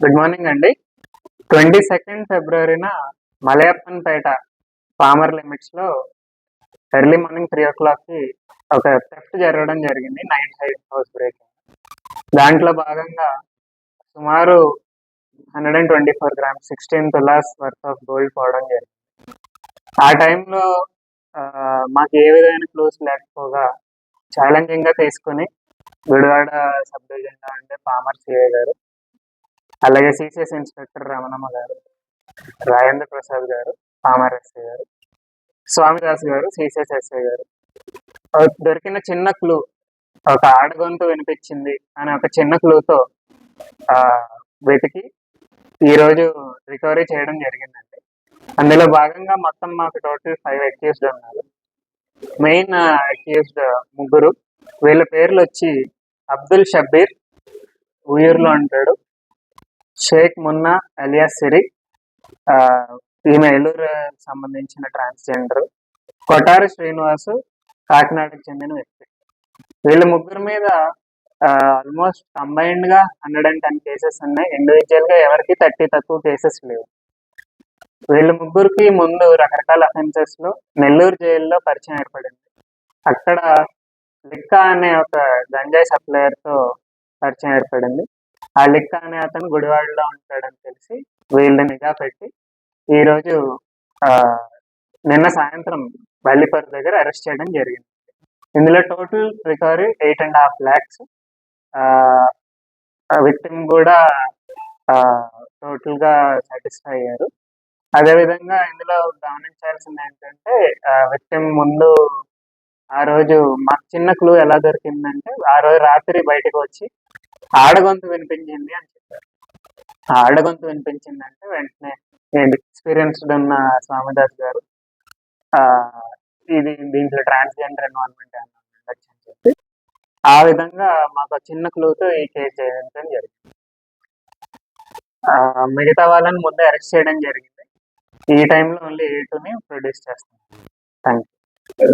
Good morning అండి. Twenty second ఫిబ్రవరిన మలయప్పన్పేట పామర్ లిమిట్స్లో ఎర్లీ మార్నింగ్ త్రీ ఓ క్లాక్కి ఒక థెఫ్ట్ జరగడం జరిగింది. నైట్ హైట్ హౌస్ బ్రేకింగ్ దాంట్లో భాగంగా సుమారు hundred and twenty four grams sixteen tolas worth of gold పోవడం జరిగింది. ఆ టైంలో మాకు ఏ విధమైన క్లూస్ లేకపోగా ఛాలెంజింగ్గా తీసుకుని గుడివాడ సబ్ డివిజన్లో ఉండే పామర్ సిఐ గారు అలాగే సిసిఎస్ ఇన్స్పెక్టర్ రమణమ్మ గారు రాజేంద్ర ప్రసాద్ గారు పామర్ ఎస్ఐ గారు స్వామిదాస్ గారు సిసిఎస్ ఎస్ఐ గారు. దొరికిన చిన్న క్లూ ఒక ఆడగొంతు వినిపించింది అనే ఒక చిన్న క్లూతో వెతికి ఈరోజు రికవరీ చేయడం జరిగిందండి. అందులో భాగంగా మొత్తం మాకు టోటల్ ఫైవ్ అక్యూస్డ్ ఉన్నారు. మెయిన్ అక్యూస్డ్ ముగ్గురు. వీళ్ళ పేర్లు వచ్చి అబ్దుల్ షబ్బీర్ ఉయ్యూరులో ఉంటాడు. షేక్ మున్నా అలియాస్ సిరి ఆ, ఈమె ఏలూరు సంబంధించిన ట్రాన్స్జెండర్ కొటారి శ్రీనివాసు కాకినాడకు చెందిన వ్యక్తి. వీళ్ళ ముగ్గురు మీద ఆల్మోస్ట్ కంబైన్డ్గా హండ్రెడ్ అండ్ టెన్ కేసెస్ ఉన్నాయి. ఇండివిజువల్గా ఎవరికి థర్టీ తక్కువ కేసెస్ లేవు. వీళ్ళ ముగ్గురికి ముందు రకరకాల అఫెన్సెస్లో నెల్లూరు జైల్లో పరిచయం ఏర్పడింది. అక్కడ లిక్కా అనే ఒక గంజాయి సప్లయర్తో పరిచయం ఏర్పడింది. ఆ అనే అతను గుడివాడలో ఉంటాడని తెలిసి వీళ్ళని నిఘా పెట్టి ఈరోజు ఆ, నిన్న సాయంత్రం బల్లిపర్ దగ్గర అరెస్ట్ చేయడం జరిగింది. ఇందులో total recovery eight and half lakhs. Victim కూడా టోటల్గా సాటిస్ఫై అయ్యారు. అదేవిధంగా ఇందులో గమనించాల్సింది ఏంటంటే విక్టిమ్ ముందు ఆ రోజు మాకు చిన్న క్లూ ఎలా దొరికిందంటే ఆ రోజు రాత్రి బయటకు వచ్చి ఆడగొంతు వినిపించింది అని చెప్పారు. ఆడగొంతు వినిపించింది అంటే వెంటనే ఎక్స్పీరియన్స్డ్ ఉన్న స్వామిదాస్ గారు ఇది దీంట్లో ట్రాన్స్జెండర్ ఎన్వైరన్మెంట్ ఉండొచ్చు అని చెప్పి ఆ విధంగా మాకు చిన్న క్లూతో ఈ కేసు చేయడం జరిగింది. ఆ, మిగతా వాళ్ళని ముందే అరెస్ట్ చేయడం జరిగింది. ఈ టైంలో ఓన్లీ ఎయిట్ని ప్రొడ్యూస్ చేస్తాం థ్యాంక్ యూ